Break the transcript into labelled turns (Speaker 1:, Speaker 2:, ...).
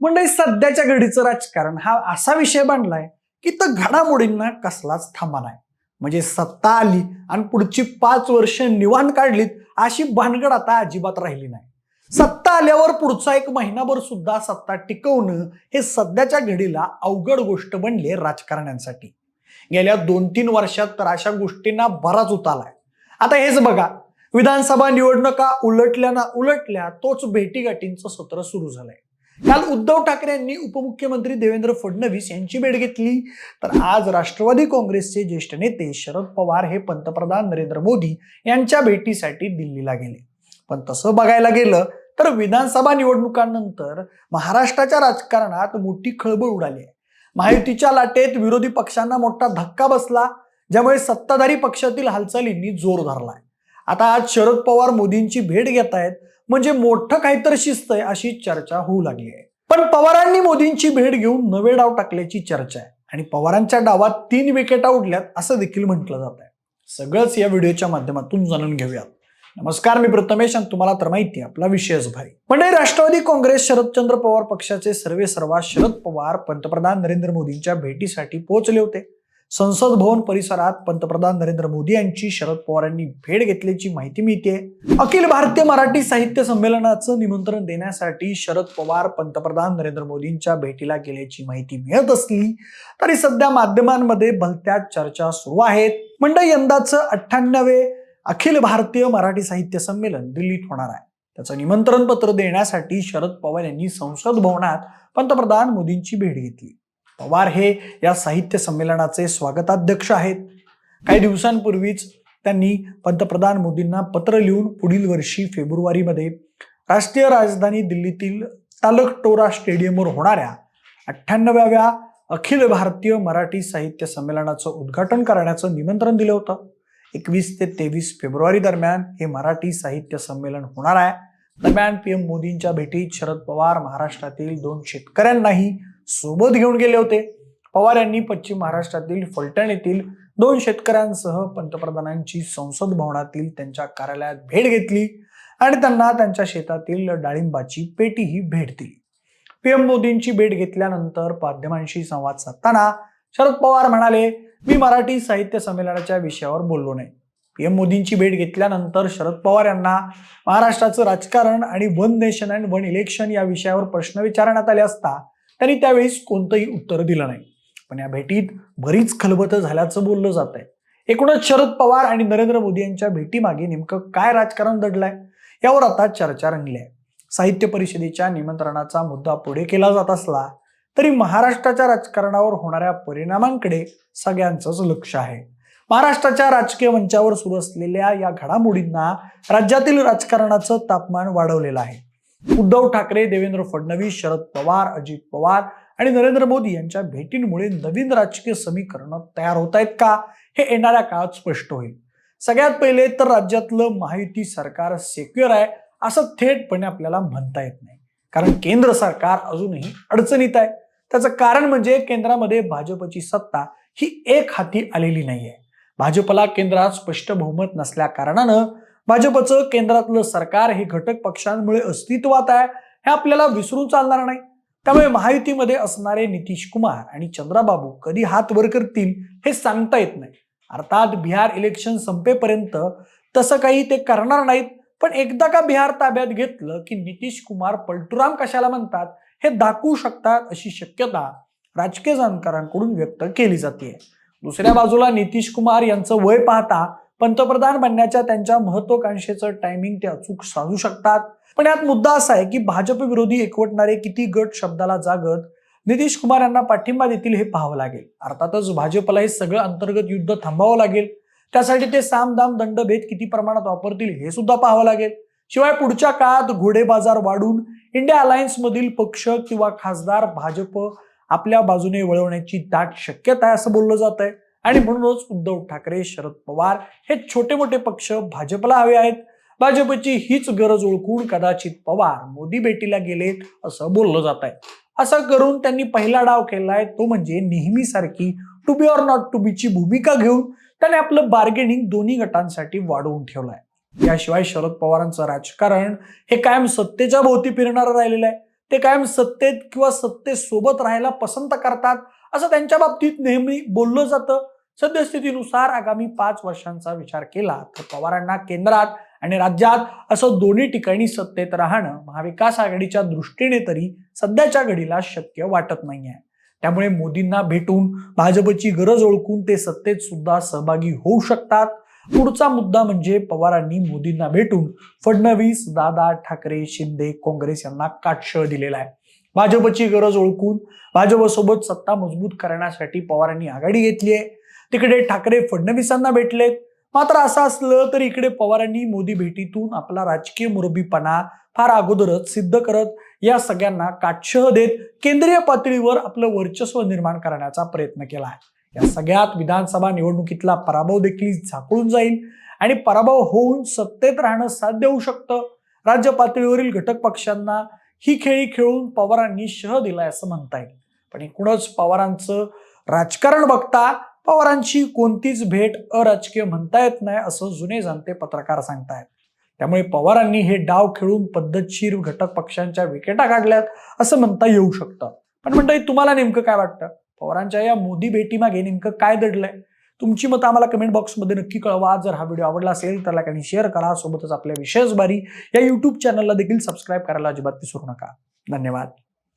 Speaker 1: म्हणजे सध्याच्या घडीचं राजकारण हा असा विषय बनलाय की तर घडामोडींना कसलाच थांबा नाही. म्हणजे सत्ता आली आणि पुढची पाच वर्ष निवाण काढलीत अशी भानगड आता अजिबात राहिली नाही. सत्ता आल्यावर पुढचा एक महिनाभर सुद्धा सत्ता टिकवणं हे सध्याच्या घडीला अवघड गोष्ट बनली राजकारण्यांसाठी. गेल्या दोन तीन वर्षात तर अशा गोष्टींना बराच उतालाय आता हेच बघा विधानसभा निवडणुका उलटल्या ना उलटल्या तोच भेटीगाठींचं सत्र सुरू झालंय. काल उद्धव ठाकरे यांनी उपमुख्यमंत्री देवेंद्र फडणवीस यांची भेट घेतली. तर आज राष्ट्रवादी काँग्रेसचे ज्येष्ठ नेते शरद पवार हे पंतप्रधान नरेंद्र मोदी यांच्या भेटीसाठी दिल्लीला गेले. पण तसं बघायला गेलं तर विधानसभा निवडणुकांनंतर महाराष्ट्राच्या राजकारणात मोठी खळबळ उडाली आहे. महायुतीच्या लाटेत विरोधी पक्षांना मोठा धक्का बसला ज्यामुळे सत्ताधारी पक्षातील हालचालींनी जोर धरलाय आता आज शरद पवार मोदींची भेट घेत आहेत म्हणजे मोठं काहीतरी शिस्त आहे अशी चर्चा होऊ लागली आहे. पण पवारांनी मोदींची भेट घेऊन नवे डाव टाकल्याची चर्चा आहे. आणि पवारांच्या डावात तीन विकेटा उडल्यात असं देखील म्हटलं जात आहे. सगळंच या व्हिडिओच्या माध्यमातून जाणून घेऊयात. नमस्कार मी प्रथमेश आणि तुम्हाला तर माहिती आपला विषयच भारी. म्हणजे राष्ट्रवादी काँग्रेस शरदचंद्र पवार पक्षाचे सर्वे सर्वा शरद पवार पंतप्रधान नरेंद्र मोदींच्या भेटीसाठी पोहोचले होते. संसद भवन परिसरात पंतप्रधान नरेंद्र मोदी यांची शरद पवार यांनी भेट घेतल्याची माहिती मिळते. अखिल भारतीय मराठी साहित्य संमेलनाचं निमंत्रण देण्यासाठी शरद पवार पंतप्रधान नरेंद्र मोदींच्या भेटीला गेल्याची माहिती मिळत असली तरी सध्या माध्यमांमध्ये भलत्या चर्चा सुरू आहेत. म्हणजे यंदाचं अठ्ठ्याण्णवे अखिल भारतीय मराठी साहित्य संमेलन दिल्लीत होणार आहे. त्याचं निमंत्रण पत्र देण्यासाठी शरद पवार यांनी संसद भवनात पंतप्रधान मोदींची भेट घेतली. पवार हे या साहित्य संमेलनाचे स्वागताध्यक्ष आहेत. काही दिवसांपूर्वीच त्यांनी पंतप्रधान मोदींना पत्र लिहून पुढील वर्षी फेब्रुवारीमध्ये राष्ट्रीय राजधानी दिल्लीतील तालकटोरा स्टेडियमवर होणाऱ्या अठ्ठ्याण्णव्या अखिल भारतीय मराठी साहित्य संमेलनाचं उद्घाटन करण्याचं निमंत्रण दिलं होतं. एकवीस ते तेवीस फेब्रुवारी दरम्यान हे मराठी साहित्य संमेलन होणार आहे. दरम्यान पीएम मोदींच्या भेटीत शरद पवार महाराष्ट्रातील दोन शेतकऱ्यांनाही सोबत घेऊन गेले होते. पवार यांनी पश्चिम महाराष्ट्रातील फलटण येथील दोन शेतकऱ्यांसह पंतप्रधानांची संसद भवनातील त्यांच्या कार्यालयात भेट घेतली आणि त्यांना त्यांच्या शेतातील डाळिंबाची पेटीही भेट दिली. पीएम मोदींची भेट घेतल्यानंतर माध्यमांशी संवाद साधताना शरद पवार म्हणाले मी मराठी साहित्य संमेलनाच्या विषयावर बोललो नाही. पीएम मोदींची भेट घेतल्यानंतर शरद पवार यांना महाराष्ट्राचं राजकारण आणि one nation and one election या विषयावर प्रश्न विचारण्यात आले असता त्यांनी त्यावेळेस कोणतंही उत्तर दिलं नाही. पण या भेटीत बरीच खलबत झाल्याचं बोललं जात आहे एकूणच शरद पवार आणि नरेंद्र मोदी यांच्या भेटीमागे नेमकं काय राजकारण दडलंय यावर आता चर्चा रंगली आहे. साहित्य परिषदेच्या निमंत्रणाचा मुद्दा पुढे केला जात असला तरी महाराष्ट्राच्या राजकारणावर होणाऱ्या परिणामांकडे सगळ्यांचंच लक्ष आहे. महाराष्ट्राच्या राजकीय मंचावर सुरू असलेल्या या घडामोडींना राज्यातील राजकारणाचं तापमान वाढवलेलं आहे. उद्धव ठाकरे देवेंद्र फडणवीस शरद पवार अजित पवार आणि नरेंद्र मोदी यांच्या भेटींमुळे नवीन राजकीय समीकरण तयार होत आहेत का? हे येणाऱ्या काळात स्पष्ट होईल. सगळ्यात पहिले तर राज्यातलं महायुती सरकार सेक्युअर आहे असं थेटपणे आपल्याला म्हणता येत नाही. कारण केंद्र सरकार अजूनही अडचणीत आहे. त्याचं कारण म्हणजे केंद्रामध्ये भाजपची सत्ता ही एक हाती आलेली नाहीये. भाजपला केंद्रात स्पष्ट बहुमत नसल्या कारणानं भाजपचं केंद्रातलं सरकार हे घटक पक्षांमुळे अस्तित्वात आहे हे आपल्याला विसरून चालणार नाही. त्यामुळे महायुतीमध्ये असणारे नितीश कुमार आणि चंद्राबाबू कधी हात वर करतील हे सांगता येत नाही. अर्थात बिहार इलेक्शन संपेपर्यंत तसं काही ते करणार नाहीत पण एकदा का बिहार ताब्यात घेतलं की नितीश कुमार पलटुराम कशाला म्हणतात हे दाखवू शकतात अशी शक्यता राजकीय जाणकारांकडून व्यक्त केली जाते. दुसऱ्या बाजूला नितीश कुमार यांचं वय पाहता पंतप्रधान बनण्याच्या त्यांच्या महत्वाकांक्षेचं टायमिंग ते अचूक साधू शकतात. पण यात मुद्दा असा आहे की भाजप विरोधी एकवटणारे किती गट शब्दाला जागत नितीश कुमार यांना पाठिंबा देतील हे पाहावं लागेल. अर्थातच भाजपला हे सगळं अंतर्गत युद्ध थांबावं लागेल. त्यासाठी ते साम दाम दंडभेद किती प्रमाणात वापरतील हे सुद्धा पाहावं लागेल. शिवाय पुढच्या काळात घोडे बाजार वाढून इंडिया अलायन्स मधील पक्ष किंवा खासदार भाजप आपल्या बाजूने वळवण्याची दाट शक्यता आहे असं बोललं जात आहे आणि म्हणूनच उद्धव ठाकरे शरद पवार हे छोटे मोठे पक्ष भाजपला हवे आहेत. भाजपची हीच गरज ओळखून कदाचित पवार मोदी भेटीला गेलेत असं बोललं जात आहे. असं करून त्यांनी पहिला डाव केलाय तो म्हणजे नेहमीसारखी to be or not to बीची भूमिका घेऊन त्याने आपलं बार्गेनिंग दोन्ही गटांसाठी वाढवून ठेवलंय. याशिवाय शरद पवारांचं राजकारण हे कायम सत्तेच्या भोवती फिरणारं राहिलेलं आहे. ते कायम सत्तेत किंवा सत्तेसोबत राहायला पसंत करतात असं त्यांच्या बाबतीत नेहमी बोललं जातं. सद्यस्थितीनुसार आगामी पाच वर्षांचा विचार केला तर पवारांना केंद्रात आणि राज्यात असं दोन्ही ठिकाणी सत्तेत राहणं महाविकास आघाडीच्या दृष्टीने तरी सध्याच्या घडीला शक्य वाटत नाहीये. त्यामुळे मोदींना भेटून भाजपची गरज ओळखून ते सत्तेत सुद्धा सहभागी होऊ शकतात. पुढचा मुद्दा म्हणजे पवारांनी मोदींना भेटून फडणवीस दादा ठाकरे शिंदे काँग्रेस यांना काटशळ दिलेला आहे. भाजपची गरज ओळखून भाजपसोबत सत्ता मजबूत करण्यासाठी पवारांनी आघाडी घेतली आहे. तिकडे ठाकरे फडणवीसांना भेटलेत. मात्र असं असलं तर इकडे पवारांनी मोदी भेटीतून आपला राजकीय मुरबीपणा फार अगोदरच सिद्ध करत या सगळ्यांना काटशह देत केंद्रीय पातळीवर आपलं वर्चस्व निर्माण करण्याचा प्रयत्न केला आहे. या सगळ्यात विधानसभा निवडणुकीतला पराभव देखील झाकळून जाईल आणि पराभव होऊन सत्तेत राहणं साध्य होऊ शकतं. राज्य पातळीवरील घटक पक्षांना ही खेळी खेळून पवारांनी शह दिलाय असं म्हणता येईल. पण एकूणच पवारांचं राजकारण बघता पवारांची कोणतीच भेट अराजकीय म्हणता येत नाही असं जुने जाणते पत्रकार सांगतायत. त्यामुळे पवारांनी हे डाव खेळून पद्धतशीर घटक पक्षांच्या विकेटा काढल्यात असं म्हणता येऊ शकतं. पण म्हणता तुम्हाला नेमकं काय वाटतं? पवारांच्या या मोदी भेटीमागे नेमकं काय दडलंय? तुमची मतं आम्हाला कमेंट बॉक्समध्ये नक्की कळवा. जर हा व्हिडिओ आवडला असेल तर लाईक आणि शेअर करा. सोबतच आपल्या विशेष बारी या युट्यूब चॅनलला देखील सबस्क्राईब करायला अजिबात विसरू नका. धन्यवाद.